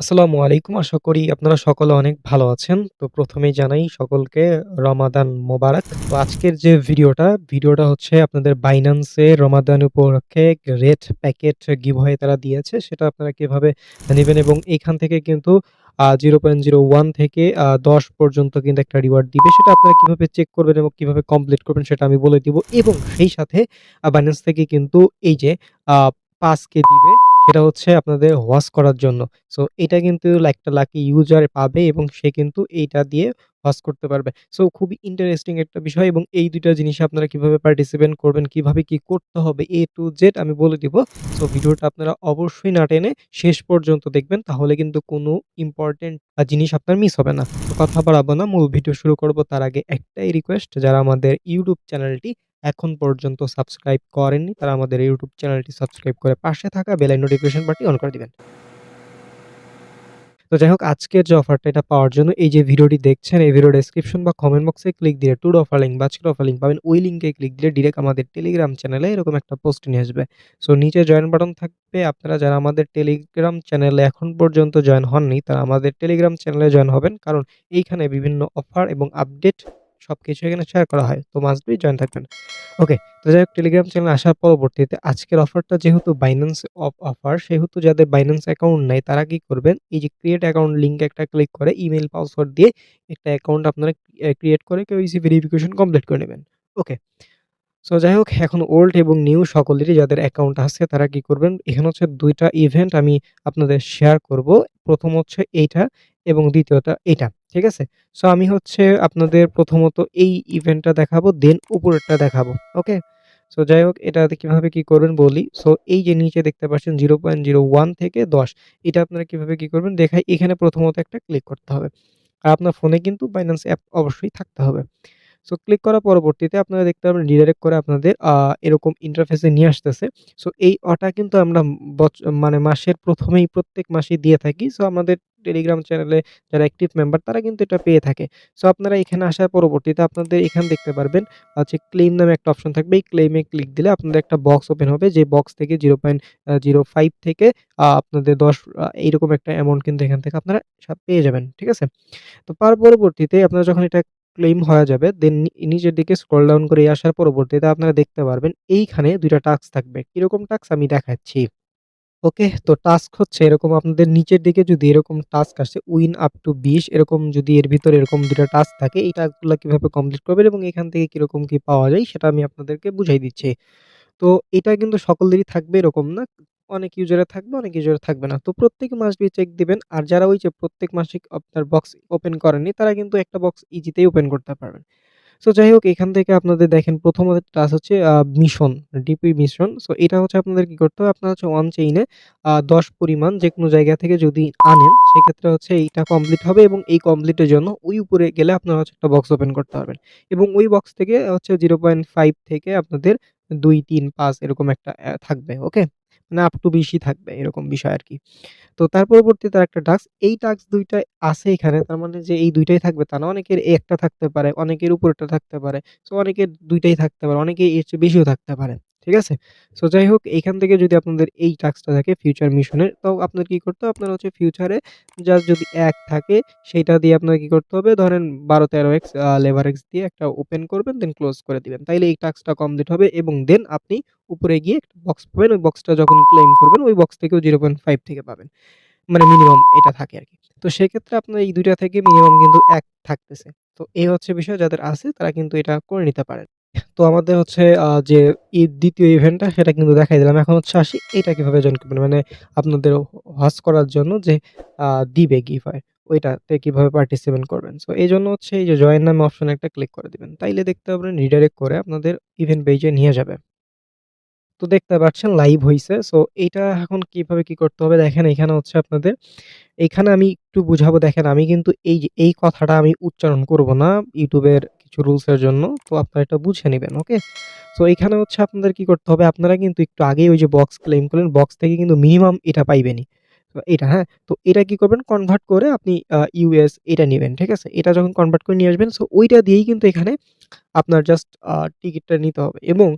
আসসালামু আলাইকুম। আশা করি আপনারা সকলে অনেক ভালো আছেন। তো প্রথমেই জানাই সকলকে রমাদান মোবারক। তো আজকের যে ভিডিওটা, ভিডিওটা হচ্ছে আপনাদের এ রমাদান উপলক্ষে রেট প্যাকেট গিভওয়ে তারা দিয়েছে। সেটা আপনারা কীভাবে নিবেন এবং এখান থেকে কিন্তু জিরো পয়েন্ট জিরো ওয়ান থেকে দশ পর্যন্ত কিন্তু একটা রিওয়ার্ড দিবে। সেটা আপনারা কীভাবে চেক করবেন এবং কীভাবে কমপ্লিট করবেন সেটা আমি বলে দিব। এবং সেই সাথে Binance থেকে কিন্তু এই যে 5K দিবে সেটা হচ্ছে আপনাদের ওয়াচ করার জন্য। সো এটা কিন্তু একটা লাকি ইউজার পাবে এবং সে কিন্তু এইটা দিয়ে ওয়াচ করতে পারবে। সো খুবই ইন্টারেস্টিং একটা বিষয় এবং এই ২ টা জিনিসে আপনারা কীভাবে পার্টিসিপেট করবেন, কীভাবে কি করতে হবে এ টু জেড আমি বলে দিব। সো ভিডিওটা আপনারা অবশ্যই না টেনে শেষ পর্যন্ত দেখবেন। তাহলে কিন্তু কোনো ইম্পোর্টেন্ট জিনিস আপনার মিস হবে না। তো কথা বাড়াবো না, মূল ভিডিও শুরু করব তার আগে একটাই রিকোয়েস্ট যারা আমাদের ইউটিউব চ্যানেলটি এখন পর্যন্ত সাবস্ক্রাইব করেননি, তারা আমাদের ইউটিউব চ্যানেলটি সাবস্ক্রাইব করে পাশে থাকা বেলাই নোটিফিকেশন বাটনটি অন করে দিবেন। তো যাই হোক আজকের যে অফারটা এটা পাওয়ার জন্য এই যে ভিডিওটি দেখছেন, এই ভিডিও ডেসক্রিপশন বা কমেন্ট বক্সে ক্লিক দিলে টুড অফার লিঙ্ক বা আজকের অফার লিঙ্ক পাবেন। ওই লিঙ্কে ক্লিক দিলে ডিরেক্ট আমাদের টেলিগ্রাম চ্যানেলে এরকম একটা পোস্ট নিয়ে আসবে। সো নিচে জয়েন বাটন থাকবে। আপনারা যারা আমাদের টেলিগ্রাম চ্যানেলে এখন পর্যন্ত জয়েন হননি, তারা আমাদের টেলিগ্রাম চ্যানেলে জয়েন হবেন। কারণ এইখানে বিভিন্ন অফার এবং আপডেট সবকিছু এখানে শেয়ার করা হয়। তো মাস্ট বি জয়েন থাকবেন। ওকে, তো যাই হোক টেলিগ্রাম চ্যানেলে আসার পরবর্তীতে আজকের অফারটা যেহেতু বাইন্যান্স অফ অফার সেহেতু যাদের Binance অ্যাকাউন্ট নাই তারা কি করবেন এই যে ক্রিয়েট অ্যাকাউন্ট লিঙ্কে একটা ক্লিক করে ইমেইল পাসওয়ার্ড দিয়ে একটা অ্যাকাউন্ট আপনারা ক্রিয়েট করে কেওয়াইসি ভেরিফিকেশন কমপ্লিট করে নেবেন। ওকে। সো যাই হোক এখন ওল্ড এবং নিউ সকলেরই যাদের অ্যাকাউন্ট আছে তারা কি করবেন এখানে হচ্ছে দুইটা ইভেন্ট আমি আপনাদের শেয়ার করব। প্রথম হচ্ছে এইটা এবং দ্বিতীয়টা এইটা। ঠিক আছে? সো আমি হচ্ছে আপনাদের প্রথমত এই ইভেন্টটা দেখাবো দেন উপরেরটা দেখাবো। ওকে? সো যাই হোক এটা কীভাবে কি করবেন বলি। সো এই যে নিচে দেখতে পাচ্ছেন 0.01 থেকে 10 এটা আপনারা কীভাবে কি করবেন দেখাই। এখানে প্রথমত একটা ক্লিক করতে হবে। আর আপনার ফোনে কিন্তু বাইন্যান্স অ্যাপ অবশ্যই থাকতে হবে। সো ক্লিক করার পরবর্তীতে আপনারা দেখতে পাবেন রিডাইরেক্ট করে আপনাদের এরকম ইন্টারফেসে নিয়ে আসতেছে। সো এই অটা কিন্তু আমরা মানে মাসের প্রথমেই প্রত্যেক মাসেই দিয়ে থাকি। সো আমাদের টেলিগ্রাম চ্যানেলে যারা অ্যাক্টিভ মেম্বার তারা কিন্তু এটা পেয়ে থাকে। সো আপনারা এখানে আসার পরবর্তীতে আপনাদের এখানে দেখতে পারবেন, হচ্ছে ক্লেইম নামে একটা অপশন থাকবে। এই ক্লেইমে ক্লিক দিলে আপনাদের একটা বক্স ওপেন হবে, যে বক্স থেকে 0.05 থেকে আপনাদের দশ এইরকম একটা অ্যামাউন্ট কিন্তু এখান থেকে আপনারা পেয়ে যাবেন। ঠিক আছে? তো, তার পরবর্তীতে আপনারা যখন এটা ক্লেইম হয়ে যাবে দেন নিচের দিকে স্ক্রল ডাউন করে আসার পরবর্তীতে আপনারা দেখতে পারবেন এইখানে দুইটা টাস্ক থাকবে। কীরকম টাস্ক আমি দেখাচ্ছি। ওকে, তো টাস্ক হচ্ছে এরকম আপনাদের নিচের দিকে যদি এরকম টাস্ক আসে উইন আপ টু ২০ এরকম যদি এর ভিতরে এরকম ২ টা টাস্ক থাকে এই টাস্কগুলা কীভাবে কমপ্লিট করবেন এবং এখান থেকে কীরকম কি পাওয়া যায় সেটা আমি আপনাদেরকে বুঝাই দিচ্ছি। তো এটা কিন্তু সকলেরই থাকবে এরকম না। অনেক ইউজারের থাকবে, অনেক ইউজারের থাকবে না। তো প্রত্যেক মাস বি চেক দিবেন। আর যারা ওই যে প্রত্যেক মাসে আপনার বক্স ওপেন করেননি তারা কিন্তু একটা বক্স ইজিতেই ওপেন করতে পারবেন। সো যাই হোক এখান থেকে আপনাদের দেখেন প্রথমত টাস্ক হচ্ছে মিশন, ডিপি মিশন। সো এটা হচ্ছে আপনাদের কি করতে হবে? আপনারা হচ্ছে ওয়ান চেইনে ১০ পরিমাণ যেকোনো জায়গা থেকে যদি আনেন সেক্ষেত্রে হচ্ছে এইটা কমপ্লিট হবে এবং এই কমপ্লিটের জন্য ওই উপরে গেলে আপনারা হচ্ছে একটা বক্স ওপেন করতে পারবেন। এবং ওই বক্স থেকে হচ্ছে 0.5 থেকে আপনাদের ২, ৩, ৫ এরকম একটা থাকবে। ওকে? মানে আপ টু বেশি থাকবে এরকম বিষয় আর কি তো তার পরবর্তী তার একটা টাস্ক এই টাস্ক দুইটাই আছে এখানে তার মানে যে এই দুইটাই থাকবে তা না। অনেকের একটা থাকতে পারে, অনেকের উপরটা থাকতে পারে। সো অনেকের দুইটাই থাকতে পারে, অনেকে এর চেয়ে বেশিও থাকতে পারে। ঠিক আছে? সো যাই হোক এইখান থেকে যদি আপনাদের এই টাস্কটা থাকে ফিউচার মিশনের তো আপনার কি করতে হবে? আপনার হচ্ছে ফিউচারে জাস্ট যদি এক থাকে, সেইটা দিয়ে আপনার কি করতে হবে? ধরেন ১২-১৩x আ এক্স দিয়ে একটা ওপেন করবেন দেন ক্লোজ করে দিবেন। তাইলে এই টাস্কটা কমপ্লিট হবে এবং দেন আপনি উপরে গিয়ে একটা বক্স পাবেন। ওই বক্সটা যখন ক্লেইম করবেন, ওই বক্স থেকেও 0.5 থেকে পাবেন। মানে মিনিমাম এটা থাকে আর কি তো সেক্ষেত্রে আপনার এই দুইটা থেকে মিনিমাম কিন্তু এক থাকতেছে। তো এই হচ্ছে বিষয়, যাদের আছে তারা কিন্তু এটা করে নিতে পারেন। তো আমাদের হচ্ছে যে ঈদ ২য় ইভেন্টটা সেটা কিন্তু দেখাই দিলাম। এখন হচ্ছে আসি এইটা কীভাবে জয়েন করবেন। মানে আপনাদের হজ করার জন্য যে দিবে গিভওয়ে ওইটাতে কীভাবে পার্টিসিপেট করবেন। সো এইজন্য হচ্ছে এই যে জয়েন নামে অপশনে একটা ক্লিক করে দিবেন। তাইলে দেখতে পাবেন রিডাইরেক্ট করে আপনাদের ইভেন্ট পেজে নিয়ে যাবে। তো দেখতে পাচ্ছেন লাইভ হইছে। সো এইটা এখন কীভাবে কি করতে হবে দেখেন এখানে হচ্ছে আপনাদের এইখানে আমি একটু বুঝাবো দেখেন আমি কিন্তু এই যে, এই কথাটা আমি উচ্চারণ করব না এর কিছু রুলসের জন্য। তো আপনারা এটা বুঝে নেবেন ওকে? সো এখানে হচ্ছে আপনাদের কি করতে হবে আপনারা কিন্তু একটু আগেই ওই যে বক্স ক্লেম করলেন বক্স থেকে কিন্তু মিনিমাম এটা পাইবেনই। তো এটা হ্যাঁ? তো এটা কি করবেন কনভার্ট করে আপনি ইউএস এটা নেবেন ঠিক আছে? এটা যখন কনভার্ট করে নিয়ে আসবেন সো ওইটা দিয়েই কিন্তু এখানে আপনার জাস্ট টিকিটটা নিতে হবে এবং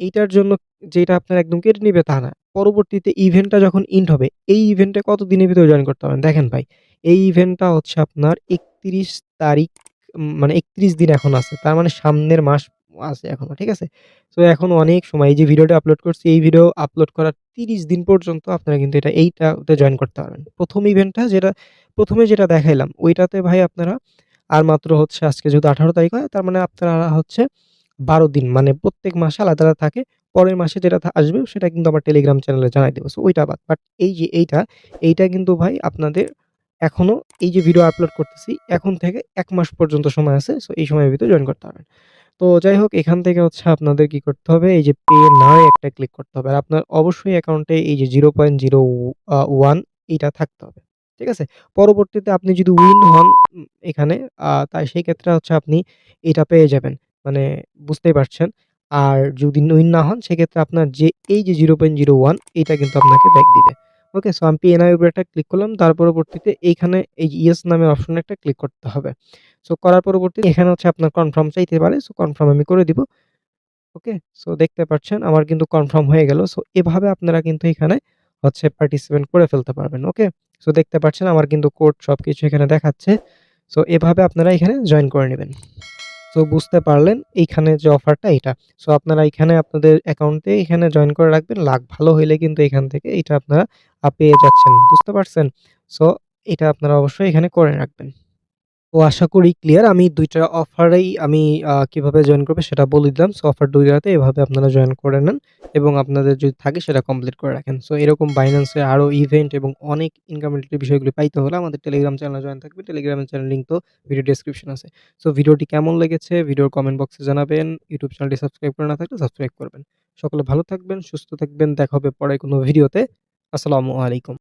এইটার জন্য যেটা আপনার একদম কেটে নেবে তা না। পরবর্তীতে ইভেন্টটা যখন ইন্ড হবে, এই ইভেন্টে কত দিনের ভিতরে জয়েন করতে পারবেন? দেখেন ভাই, এই ইভেন্টটা হচ্ছে আপনার ৩১ তারিখ মানে ৩১ দিন এখন আছে। তার মানে সামনের মাস আছে এখনও। ঠিক আছে? তো এখন অনেক সময় এই যে ভিডিওটা আপলোড করছি, এই ভিডিও আপলোড করার ৩০ দিন পর্যন্ত আপনারা কিন্তু এটা এইটাতে জয়েন করতে পারবেন। প্রথম ইভেন্টটা যেটা প্রথমে যেটা দেখাইলাম, ওইটাতে ভাই আপনারা আর মাত্র হচ্ছে আজকে যদি আঠারো তারিখ হয়, তার মানে আপনারা হচ্ছে ১২ দিন মানে প্রত্যেক মাসে আলাদা, আলাদা থাকে। পরের মাসে যেটা আসবে সেটা কিন্তু আমার টেলিগ্রাম চ্যানেলে জানাই দেবো সো ওইটা বাদ। বাট এই যে এইটা, এইটা কিন্তু ভাই আপনাদের এখনও এই যে ভিডিও আপলোড করতেছি, এখন থেকে এক মাস পর্যন্ত সময় আছে। সো এই সময়ের ভিতরে জয়েন করতে পারবেন। তো যাই হোক এখান থেকে হচ্ছে আপনাদের কি করতে হবে? এই যে পে নাও একটা ক্লিক করতে হবে। আর আপনার অবশ্যই অ্যাকাউন্টে এই যে জিরো পয়েন্ট জিরো ওয়ান এইটা থাকতে হবে। ঠিক আছে? পরবর্তীতে আপনি যদি উইন হন এখানে তাই সেই ক্ষেত্রে হচ্ছে আপনি এটা পেয়ে যাবেন। মানে বুঝতেই পারছেন। আর যদি উইন না হন সেক্ষেত্রে আপনার যে এই যে 0.01 এইটা কিন্তু আপনাকে ব্যাক দিবে। ওকে? সো আমি পে নাও এর উপরে একটা ক্লিক করলাম। তার পরবর্তীতে এইখানে এই ইয়েস নামের অপশনে একটা ক্লিক করতে হবে। সো করার পরবর্তীতে এখানে হচ্ছে আপনার কনফার্ম চাইতে পারে। সো কনফার্ম আমি করে দিব। ওকে? সো দেখতে পাচ্ছেন আমার কিন্তু কনফার্ম হয়ে গেল। সো এভাবে আপনারা কিন্তু এখানে হচ্ছে পার্টিসিপেট করে ফেলতে পারবেন। ওকে? সো দেখতে পাচ্ছেন আমার কিন্তু কোড সবকিছু এখানে দেখাচ্ছে। সো এভাবে আপনারা এখানে জয়েন করে নিবেন। সো বুঝতে পারলেন, এইখানে যে অফারটা এটা সো আপনারা এখানে আপনাদের অ্যাকাউন্টে এখানে জয়েন করে রাখবেন। লাখ ভালো হইলে কিন্তু এখান থেকে এটা আপনারা পেয়ে যাচ্ছেন। বুঝতে পারছেন? সো এটা আপনারা অবশ্যই এখানে করে রাখবেন। তো আশা করি ক্লিয়ার। আমি দুইটা অফারেই আমি কীভাবে জয়েন করবে সেটা বলে দিলাম। সো অফার ২ টাতে এভাবে আপনারা জয়েন করে নেন এবং আপনাদের যদি থাকে সেটা কমপ্লিট করে রাখেন। সো এরকম Binance আরও ইভেন্ট এবং অনেক ইনকাম রিলেটেড বিষয়গুলো পাইতে হলে আমাদের টেলিগ্রাম চ্যানেলে জয়েন থাকবে টেলিগ্রামের চ্যানেল লিঙ্ক তো ভিডিও ডিসক্রিপশন আছে। সো ভিডিওটি কেমন লেগেছে ভিডিওর কমেন্ট বক্সে জানাবেন। ইউটিউব চ্যানেলটি সাবস্ক্রাইব করে না থাকলে সাবস্ক্রাইব করবেন। সকলে ভালো থাকবেন, সুস্থ থাকবেন। দেখা হবে পরে কোনো ভিডিওতে। আসসালামু আলাইকুম।